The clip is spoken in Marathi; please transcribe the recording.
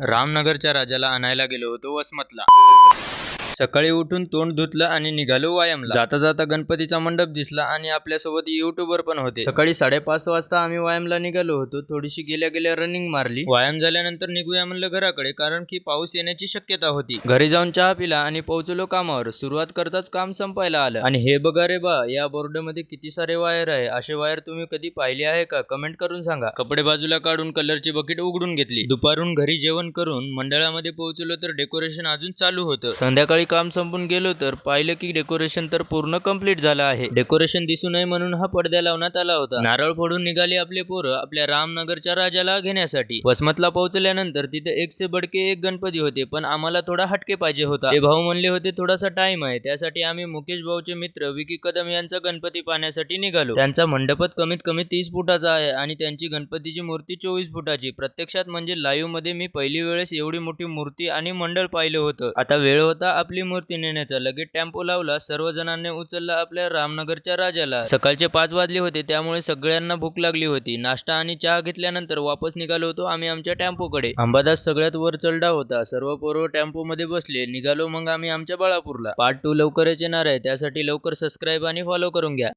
रामनगरच्या राजाला आणायला गेलो होतो वसमतला. सकाळी उठून तोंड धुतलं आणि निघालो व्यायामला. जाता जाता गणपतीचा मंडप दिसला आणि आपल्यासोबत युट्यूबर पण होते. सकाळी साडेपाच वाजता आम्ही व्यायामला निघालो होतो. थोडीशी गेल्या गेल्या रनिंग मारली. व्यायाम झाल्यानंतर निघूया म्हणलं घराकडे कारण की पाऊस येण्याची शक्यता होती. घरी जाऊन चहा पिला आणि पोहोचलो कामावर. सुरुवात करताच काम संपायला आलं. आणि हे बघा रे बा या बोर्डमध्ये किती सारे वायर आहे. असे वायर तुम्ही कधी पाहिले आहे का? कमेंट करून सांगा. कपडे बाजूला काढून कलरची बकेट उघडून घेतली. दुपारून घरी जेवण करून मंडळामध्ये पोहोचलो तर डेकोरेशन अजून चालू होतं. संध्याकाळी काम संपून गेलो तर पाहिलं की डेकोरेशन तर पूर्ण कंप्लीट झालं आहे. डेकोरेशन दिसू नये म्हणून हा पडद्या लावण्यात आला होता. नारळ फोडून निघाले आपले पोरं आपल्या रामनगरच्या राजाला घेण्यासाठी. वसमतला पोहोचल्यानंतर तिथे एक से बडके एक गणपती होते पण आम्हाला थोडा हटके पाहिजे होता. ते भाऊ म्हणले होते थोडासा टाइम आहे. त्यासाठी आम्ही मुकेश भाऊचे मित्र विकी कदम यांचा गणपती पाहण्यासाठी निघालो. त्यांचा मंडपत कमीत कमी तीस फुटाचा आहे आणि त्यांची गणपतीची मूर्ती चोवीस फुटाची. प्रत्यक्षात म्हणजे लाईव्हमध्ये मी पहिली वेळेस एवढी मोठी मूर्ती आणि मंडळ पाहिलं होतं. आता वेळ होता आपली मूर्ती नेण्याचा लगेच टेम्पो लावला सर्व जणांनी उचलला आपल्या रामनगरच्या राजाला. सकाळचे पाच वाजले होते त्यामुळे सगळ्यांना भूक लागली होती. नाश्ता आणि चहा घेतल्यानंतर वापस निघालो होतो आम्ही आमच्या टेम्पोकडे. अंबादास सगळ्यात वर चढला होता. सर्व पोरव टेम्पो मध्ये बसले. निघालो मग आम्ही आमच्या बाळापूरला. पार्ट टू लवकरच येणार आहे. त्यासाठी लवकर सबस्क्राईब आणि फॉलो करून घ्या.